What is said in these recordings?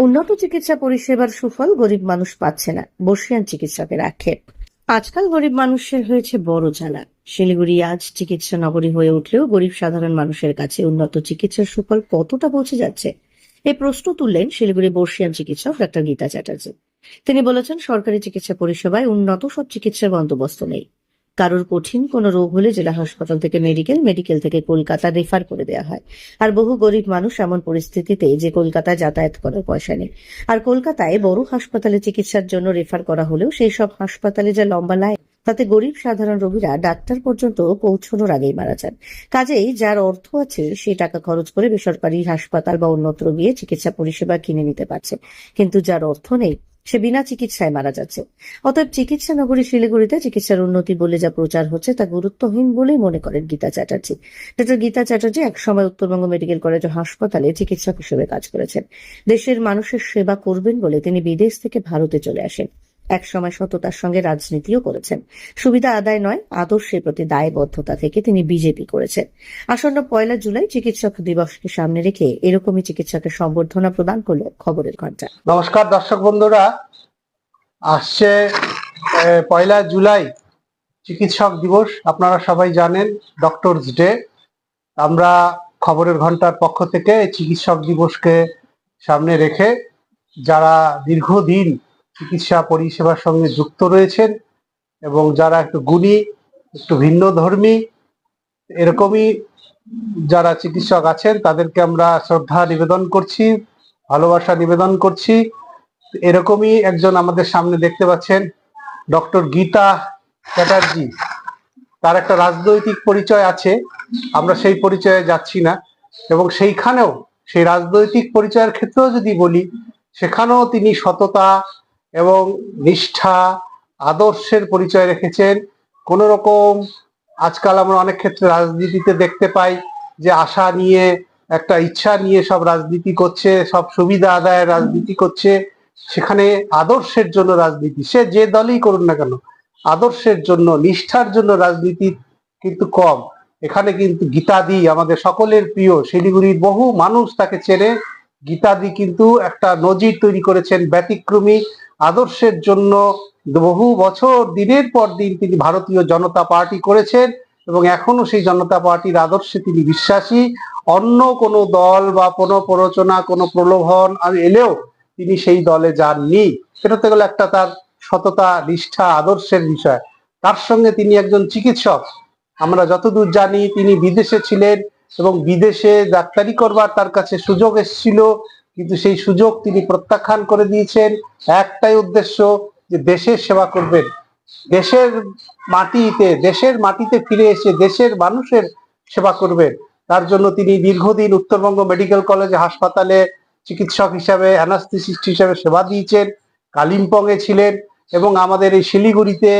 উন্নত চিকিৎসা পরিষেবার সুফল গরিব মানুষ পাচ্ছে না। বর্ষিয়ান চিকিৎসকের আক্ষেপ। আজকাল গরিব মানুষের হয়েছে বড় জ্বালা। শিলিগুড়ি আজ চিকিৎসা নগরী হয়ে উঠলেও গরিব সাধারণ মানুষের কাছে উন্নত চিকিৎসার সুফল কতটা পৌঁছে যাচ্ছে এই প্রশ্ন তুললেন শিলিগুড়ি বর্ষিয়ান চিকিৎসক ডাক্তার গীতা চ্যাটার্জি। তিনি বলেছেন, সরকারি চিকিৎসা পরিষেবায় উন্নত সব চিকিৎসার বন্দোবস্ত নেই। কারোর কঠিন কোনো রোগ হলে জেলা হাসপাতাল থেকে মেডিকেল মেডিকেল থেকে কলকাতা রেফার করে দেওয়া হয়। আর বহু গরিব মানুষ এমন পরিস্থিতিতে যে কলকাতায় যাতায়াত করার পয়সা নেই। আর কলকাতায় বড় হাসপাতালে চিকিৎসার জন্য রেফার করা হলেও সেই সব হাসপাতালে যা লম্বা লাইন, তাতে গরিব সাধারণ রোগীরা ডাক্তার পর্যন্ত পৌঁছানোর আগেই মারা যান। কাজেই যার অর্থ আছে সে টাকা খরচ করে বেসরকারি হাসপাতাল বা অন্যত্র গিয়ে চিকিৎসা পরিষেবা কিনে নিতে পারছে। কিন্তু যার অর্থ নেই সে বিনা চিকিৎসায় মারা যাচ্ছে। অতএব চিকিৎসা নগরী শিলিগুড়িতে চিকিৎসার উন্নতি বলে যা প্রচার হচ্ছে তা গুরুত্বহীন বলেই মনে করেন গীতা চ্যাটার্জি। ডক্টর গীতা চ্যাটার্জি একসময় উত্তরবঙ্গ মেডিকেল কলেজ হাসপাতালে চিকিৎসক হিসেবে কাজ করেছেন। দেশের মানুষের সেবা করবেন বলে তিনি বিদেশ থেকে ভারতে চলে আসেন। একসময় সততার সঙ্গে রাজনীতিও করেছেন। সুবিধা আদায় নয় আদর্শের প্রতি দায়বদ্ধতা থেকে তিনি বিজেপি করেছেন। আসন্ন পয়লা জুলাই চিকিৎসক দিবসকে সামনে রেখে এরকমই চিকিৎসকের সম্বর্ধনা প্রদান করল খবরের ঘণ্টা নমস্কার দর্শক বন্ধুরা, আসছে পয়লা জুলাই চিকিৎসক দিবস, আপনারা সবাই জানেন, ডক্টরস ডে। আমরা খবরের ঘণ্টার পক্ষ থেকে চিকিৎসক দিবসকে সামনে রেখে যারা দীর্ঘদিন চিকিৎসা পরিষেবার সঙ্গে যুক্ত রয়েছেন এবং যারা একটু গুণী, একটু ভিন্ন ধর্মী, এরকমই যারা চিকিৎসক আছেন, তাদেরকে আমরা শ্রদ্ধা নিবেদন করছি, ভালোবাসা নিবেদন করছি। এরকমই একজন আমাদের সামনে দেখতে পাচ্ছেন, ডক্টর গীতা চ্যাটার্জি। তার একটা রাজনৈতিক পরিচয় আছে, আমরা সেই পরিচয়ে যাচ্ছি না। এবং সেইখানেও সেই রাজনৈতিক পরিচয়ের ক্ষেত্রেও যদি বলি, সেখানেও তিনি সততা এবং নিষ্ঠা, আদর্শের পরিচয় রেখেছেন। কোন রকম আজকাল আমরা অনেক ক্ষেত্রে রাজনীতিতে দেখতে পাই যে আশা নিয়ে, একটা ইচ্ছা নিয়ে সব রাজনীতি করছে, সব সুবিধা আদায়ের রাজনীতি করছে। সেখানে আদর্শের জন্য রাজনীতি, সে যে দলই করুন না কেন, আদর্শের জন্য, নিষ্ঠার জন্য রাজনীতি কিন্তু কম। এখানে কিন্তু গীতাদি আমাদের সকলের প্রিয়, শিলিগুড়ির বহু মানুষ তাকে চেনে। গীতাদি কিন্তু একটা নজির তৈরি করেছেন ব্যতিক্রমী আদর্শের জন্য বহু বছর দিনের পর দিন তিনি ভারতীয় জনতা পার্টি করেছেন এবং এখনও সেই জনতা পার্টির আদর্শে তিনি বিশ্বাসী। অন্য কোনো দল বা কোনো প্ররোচনা, কোনো প্রলোভন আর এলেও তিনি সেই দলে যাননি। সেটা তো গেল একটা তার সততা, নিষ্ঠা, আদর্শের বিষয়। তার সঙ্গে তিনি একজন চিকিৎসক। আমরা যতদূর জানি তিনি বিদেশে ছিলেন এবং বিদেশে ডাক্তারি করবার তার কাছে সুযোগ এসেছিল। কিন্তু সেই সুযোগ তিনি প্রত্যাখ্যান করে দিয়েছেন। একটাই উদ্দেশ্য যে দেশের সেবা করবেন। দেশের মাটিতে দেশের মাটিতে ফিরে এসে দেশের মানুষের সেবা করবেন। তার জন্য তিনি দীর্ঘদিন উত্তরবঙ্গ মেডিকেল কলেজ হাসপাতালে চিকিৎসক হিসাবে, অ্যানাস্থিসিস্ট হিসাবে সেবা দিয়েছেন কালিম্পং এ ছিলেন এবং আমাদের এই শিলিগুড়িতে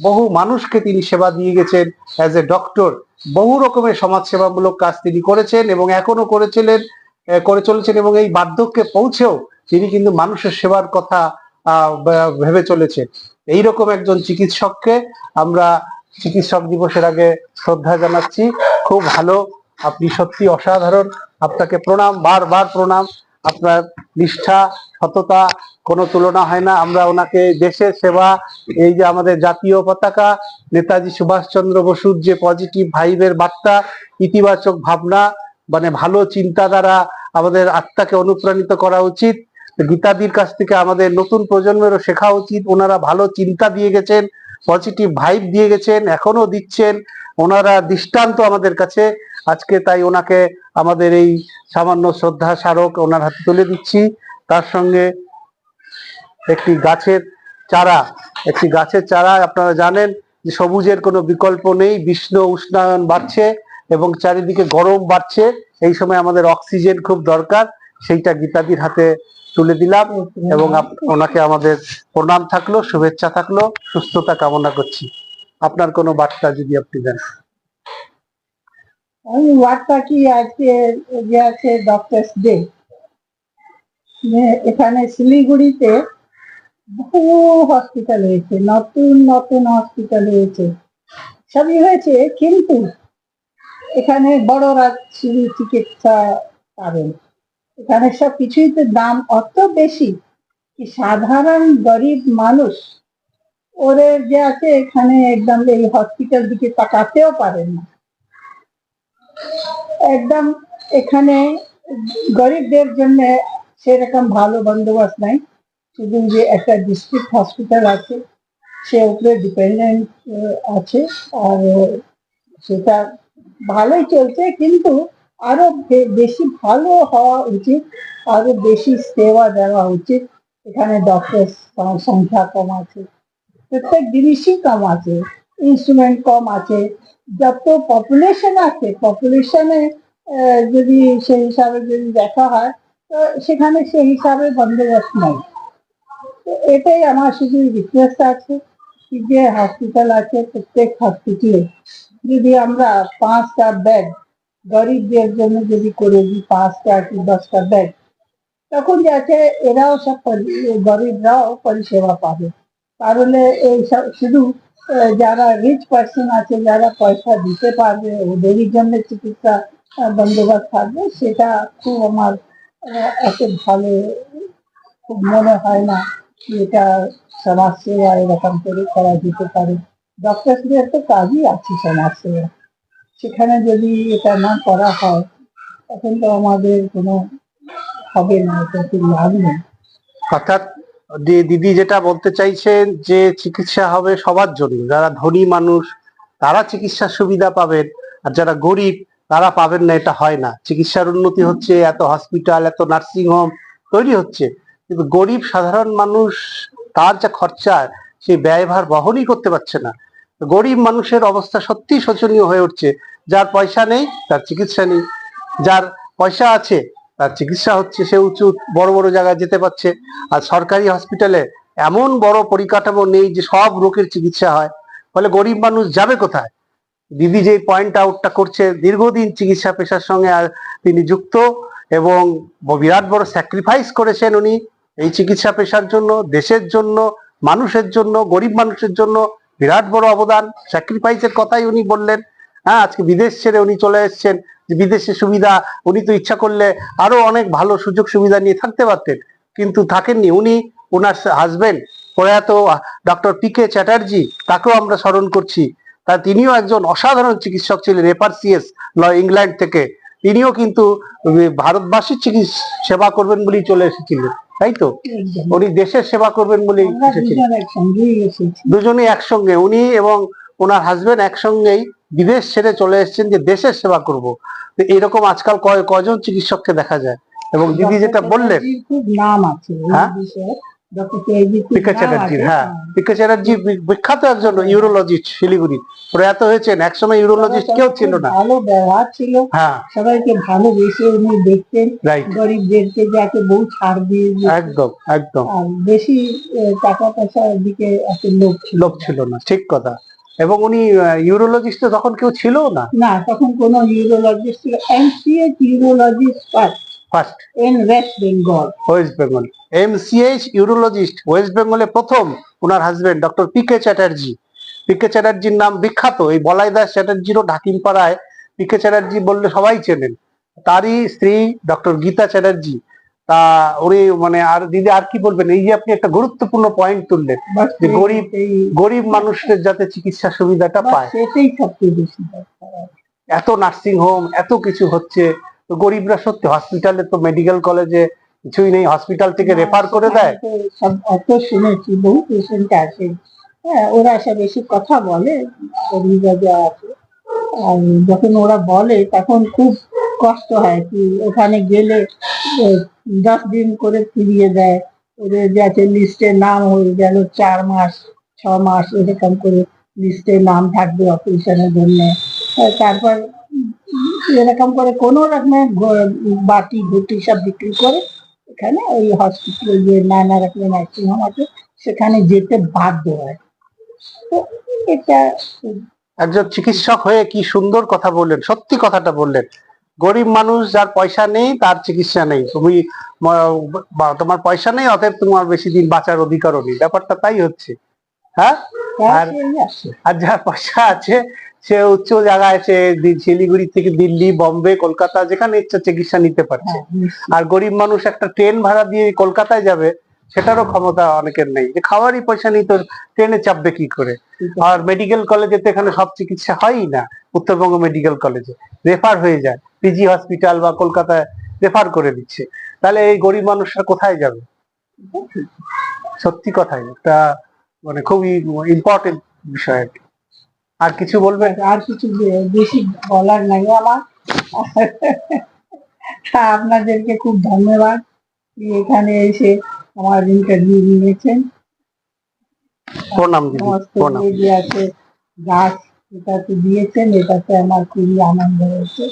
বহু মানুষকে তিনি সেবা দিয়ে গেছেন অ্যাজ এ ডক্টর বহু রকমের সমাজসেবামূলক কাজ তিনি করেছেন এবং এখনও করেছিলেন। করে চলেছেন এবং এই বার্ধক্যে পৌঁছেও তিনি কিন্তু মানুষের সেবার কথা ভেবে চলেছেন। এইরকম একজন চিকিৎসককে আমরা চিকিৎসক দিবসের আগে শ্রদ্ধা জানাচ্ছি। খুব ভালো, আপনি সত্যি অসাধারণ। আপনাকে প্রণাম, বারবার প্রণাম। আপনার নিষ্ঠা, সততা কোনো তুলনা হয় না। আমরা ওনাকে দেশের সেবা, এই যে আমাদের জাতীয় পতাকা, নেতাজি সুভাষচন্দ্র বসুর যে পজিটিভ ভাইবের বার্তা, ইতিবাচক ভাবনা মানে ভালো চিন্তা দ্বারা আমাদের আত্মাকে অনুপ্রাণিত করা উচিত। গীতাদির কাছ থেকে আমাদের নতুন প্রজন্মেরও শেখা উচিত। ওনারা ভালো চিন্তা দিয়ে গেছেন পজিটিভ ভাইব দিয়ে গেছেন এখনও দিচ্ছেন। ওনারা দৃষ্টান্ত আমাদের কাছে। আজকে তাই ওনাকে আমাদের এই সামান্য শ্রদ্ধা স্মারক ওনার হাতে তুলে দিচ্ছি। তার সঙ্গে একটি গাছের চারা, একটি গাছের চারা, আপনারা জানেন যে সবুজের কোনো বিকল্প নেই। বিষ্ণু উষ্ণায়ন বাড়ছে এবং চারিদিকে গরম বাড়ছে। এই সময় আমাদের অক্সিজেন খুব দরকার, সেইটা গীতাদির হাতে তুলে দিলাম এবং ওনাকে আমাদের প্রণাম থাকল, শুভেচ্ছা থাকল, সুস্থতা কামনা করছি। আপনার কোনো বার্তা যদি আপনি দেন। আমি ওয়ার্ডটা কি আজকে যে আছে ডক্টরস ডে এখানে শিলিগুড়িতে বহু হসপিটাল হয়েছে, নতুন নতুন হসপিটাল হয়েছে। সবই হয়েছে, কিন্তু এখানে বড়রা চিকিৎসা পাবেন। এখানে সব কিছুই তো দাম অত বেশি কি সাধারণ গরিব মানুষ ওদের যে আছে এখানে একদম এই হসপিটাল দিকে তাকাতেও পারেন না। একদম এখানে গরিবদের জন্য সেরকম ভালো বন্দোবস্ত নাই। শুধু যে একটা ডিস্ট্রিক্ট হসপিটাল আছে, সে উপরে ডিপেন্ডেন্ট আছে, আর সেটা ভালোই চলছে, কিন্তু আরও বেশি ভালো হওয়া উচিত, আরও বেশি সেবা দেওয়া উচিত। এখানে ডক্টর সংখ্যা কম আছে, প্রত্যেক জিনিসই কম আছে ইনস্ট্রুমেন্ট কম আছে, যত পপুলেশন আছে পপুলেশনে যদি সেই হিসাবে যদি দেখা হয়, তো সেখানে সেই হিসাবে বন্দোবস্ত নাই। তো এটাই আমার শুধু রিকোয়েস্ট আছে, যে হসপিটাল আছে, প্রত্যেক হসপিটালে যদি আমরা পাঁচটা ব্যাগ গরিবদের জন্য যদি করে দিই পাঁচটা কি দশটা ব্যাগ তখন যাতে এরাও সব গরিবরাও পরিষেবা পাবে। তাহলে এই সব শুধু যারা রিচ পার্সন আছে, যারা পয়সা দিতে পারবে ওদেরই জন্য চিকিৎসা বন্দোবস্ত থাকবে, সেটা খুব আমার এত ভালো খুব মনে হয় না এটা সমাজ সেবা এরকম করে করা যেতে পারে। ডক্টরসদের একটা কাজই আছে সমাজ। সেখানে যদি এটা না করা হয়, তখন তো আমাদের কোনো হবে না, এটা লাভ নেই। অর্থাৎ দিদি যেটা বলতে চাইছেন যে চিকিৎসা হবে সবার জন্য। যারা ধনী মানুষ, তারা চিকিৎসার সুবিধা পাবেন, আর যারা গরিব, তারা পাবেন না, এটা হয় না। চিকিৎসার উন্নতি হচ্ছে, এত হসপিটাল, এত নার্সিং হোম তৈরি হচ্ছে। কিন্তু গরিব, সাধারণ মানুষ, তার যা খরচা সেই ব্যয়ভার বহনই করতে পারছে না। গরিব মানুষের অবস্থা সত্যি শোচনীয় হয়ে উঠছে। যার পয়সা নেই, তার চিকিৎসা নেই। যার পয়সা আছে, তার চিকিৎসা হচ্ছে। সে উঁচু, বড় বড় জায়গায় যেতে পারছে। আর সরকারি হসপিটালে এমন বড় পরিকাঠামো নেই যে সব রোগের চিকিৎসা হয়। ফলে গরিব মানুষ যাবে কোথায়? দিদি যে পয়েন্ট আউটটা করছে, দীর্ঘদিন চিকিৎসা পেশার সঙ্গে তিনি যুক্ত এবং বিরাট বড় স্যাক্রিফাইস করেছেন উনি। এই চিকিৎসা পেশার জন্য, দেশের জন্য মানুষের জন্য, গরিব মানুষের জন্য বিরাট বড় অবদান। স্যাক্রিফাইসের কথাই উনি বললেন। হ্যাঁ আজকে বিদেশ ছেড়ে উনি চলে এসেছেন। বিদেশে সুবিধা, উনি তো ইচ্ছা করলে আরও অনেক ভালো সুযোগ সুবিধা নিয়ে থাকতে পারতেন। কিন্তু থাকেননি। উনি ওনার হাজবেন্ড প্রয়াত ডক্টর পি কে চ্যাটার্জি তাকেও আমরা স্মরণ করছি। তা তিনিও একজন অসাধারণ চিকিৎসক ছিলেন এফআরসিএস ল ইংল্যান্ড থেকে। তিনিও কিন্তু ভারতবাসীর চিকিৎসা সেবা করবেন বলেই চলে এসেছিলেন। তাই তো? উনি দেশের সেবা করবেন বলে দুজন একসঙ্গে উনি এবং ওনার হাজবেন্ড একসঙ্গেই বিদেশ ছেড়ে চলে এসেছেন যে দেশের সেবা করব। তো এরকম আজকাল কয়- কজন চিকিৎসককে দেখা যায়? এবং দিদি যেটা বললেন খুব নাম আছে হ্যাঁ? চ্যাটার্জির হ্যাঁ পিকা চ্যাটার্জি বিখ্যাত একজন ইউরোলজিস্ট শিলিগুড়ি। প্রয়াত হয়েছেন একসময় ইউরোলজিস্ট কেউ ছিল না। ভালো ব্যবহার ছিল। হ্যাঁ। সবাইকে ভালোবেসে উনি দেখতেন। গরিবদেরকে যাকে বউ ছাড় দিয়ে একদম একদম। বেশি টাকা পয়সার দিকে লোক ছিল লোক ছিল না ঠিক কথা। এবং উনি ইউরোলজিস্ট তখন কেউ ছিল না। না তখন কোনো ইউরোলজিস্ট ছিল urologist first in West Bengal West Bengal MCH urologist West বেঙ্গলে প্রথম ওনার husband doctor P K Chatterjee P K চ্যাটার্জির নাম বিখ্যাত। এই বলাই দাস চ্যাটার্জিরও ঢাকিমপাড়ায় পি কে চ্যাটার্জি বললে সবাই চেনেন। তারই স্ত্রী ডক্টর গীতা চ্যাটার্জি তা উনি মানে আর দিদি আর কি বলবেন? এই যে আপনি একটা গুরুত্বপূর্ণ পয়েন্ট তুললেন যে গরিব গরিব মানুষদের যাতে চিকিৎসা সুবিধাটা পায়। সেটাই সবচেয়ে বেশি দরকার। এত নার্সিং হোম এত কিছু হচ্ছে। তো গরিবরা সত্যি হসপিটালে তো মেডিকেল কলেজে কিছুই নেই হসপিটাল থেকে রেফার করে দেয়? অত শুনেছি বহু পেশেন্ট আছে হ্যাঁ ওরা সব বেশি কথা বলে গরিবরা যা আছে। আর যখন ওরা বলে তখন খুব কষ্ট হয় কি ওখানে গেলে দশ দিন করে ফিরিয়ে দেয়। ওদের যাতে লিস্টে নাম হয়ে গেল চার মাস ছ মাস এরকম করে লিস্টে নাম থাকবে অপারেশনের জন্য। আহ, তারপর এরকম করে কোনো রকমের বাটি, ঘুটি সব বিক্রি করে এখানে ওই হসপিটালে যে নানা রকমের নার্সিং হোম আছে, সেখানে যেতে বাধ্য হয়। তো এটা একজন চিকিৎসক হয়ে কি সুন্দর কথা বললেন, সত্যি কথাটা বললেন। গরিব মানুষ যার পয়সা নেই, তার চিকিৎসা নেই। তুমি তোমার পয়সা নেই, অতএব তোমার বেশি দিন বাঁচার অধিকারও নেই। ব্যাপারটা তাই হচ্ছে। হ্যাঁ? হ্যাঁ, আর যার পয়সা আছে সে উচ্চ জায়গায় সে শিলিগুড়ি থেকে দিল্লি বম্বে কলকাতা যেখানে ইচ্ছা চিকিৎসা নিতে পারছে। হ্যাঁ, আর গরিব মানুষ একটা ট্রেন ভাড়া দিয়ে কলকাতায় যাবে সেটারও ক্ষমতা অনেকের নেই। যে খাওয়ারই পয়সা নেই তোর ট্রেনে চাপবে কি করে? আর মেডিকেল কলেজে তো এখানে সব চিকিৎসা হয়ই না উত্তরবঙ্গ মেডিকেল কলেজে রেফার হয়ে যায় পিজি হসপিটাল বা কলকাতায় রেফার করে দিচ্ছে। তাহলে এই গরিব মানুষরা কোথায় যাবে? সত্যি কথাই একটা মানে খুবই ইম্পর্টেন্ট বিষয় আর কি। আর কিছু বলবেন আর কিছু বেশি বলার নাই আমার। আপনাদেরকে খুব ধন্যবাদ। এখানে এসে আমার ইন্টারভিউ নিয়েছেন। প্রণাম দিদি আছে গাছ এটাতে দিয়েছেন এটাতে আমার খুবই আনন্দ হয়েছে।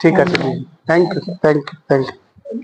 ঠিক আছে thank you thank you thank you